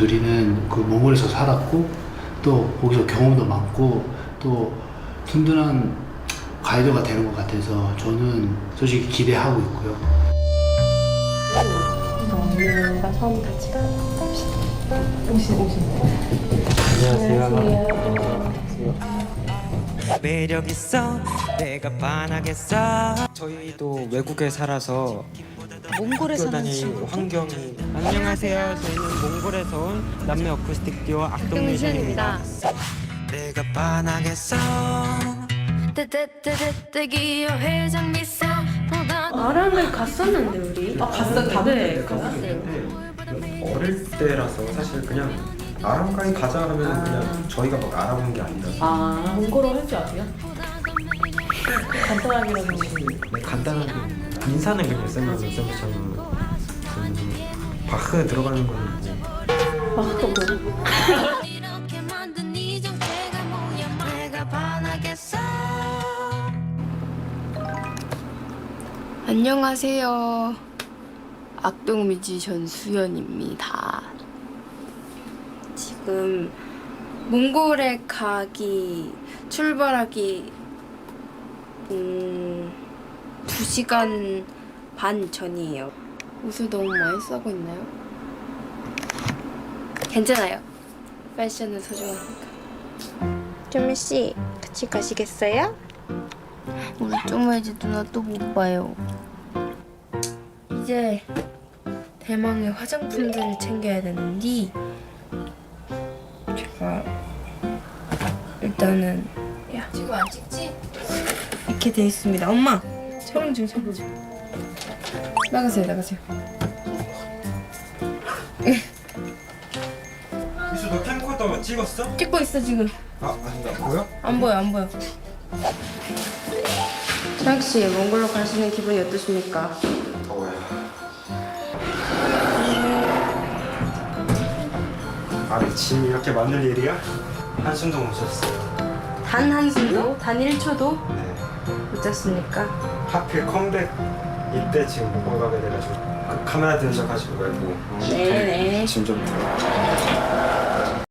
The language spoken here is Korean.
그 둘이는 그 몽골에서 살았고 또 거기서 경험도 많고 또 든든한 가이드가 되는 것 같아서 저는 솔직히 기대하고 있고요. 언니가 처음 같이 갑시다. 오신 오신. 매력 있어 내가 반하겠어 저희도 외국에 살아서 몽골에 학교 사는 다닐 친구. 환경이 안녕하세요. 저희는 몽골에서 온 남매 어쿠스틱 듀오 악동뮤션입니다. 내가 반하겠어. 뜨뜨뜨뜨뜨기요 회장 미소 보다 아랑을 갔었는데 우리. 아 갔어 다들 네, 갔었어요. 어릴 때라서 사실 그냥 아랑가이 가자 하면 그냥 저희가 막 알아보는 게 아니라 아 몽골어 할 줄 아세요? 간단하게라도. 네, 간단하게 인사는 그냥 쌤은 쌤처럼 바흐 들어가는 거는 뭐 아또 뭐? 안녕하세요. 악동 뮤지션 수연입니다. 지금 몽골에 가기 출발하기 음 2시간 반 전이에요. 옷을 너무 많이 싸고 있나요? 괜찮아요. 패션은 소중하니까. 조미 씨 같이 가시겠어요? 우리 쪼매지 누나 또 못 봐요. 이제 대망의 화장품들을 챙겨야 되는데 제가 일단은 야 지금 안 찍지? 이렇게 돼 있습니다. 엄마 촬영 중 촬영 중. 나가세요 나가세요. 미수 너 캠코더 찍었어? 찍고 있어 지금. 아 아니다 뭐야? 안 보여 안 보여. trang 씨 몽골로 가시는 기분이 어떠십니까? 더워요 아니 짐 이렇게 많을 일이야? 한숨도 못 쉬었어요 단 한숨도 단 1초도 네 못 잤습니까? 하필 컴백 이때 지금 못 가게 돼가지고 그 카메라 드는 척 하시고 말고 네네. 짐좀 들어.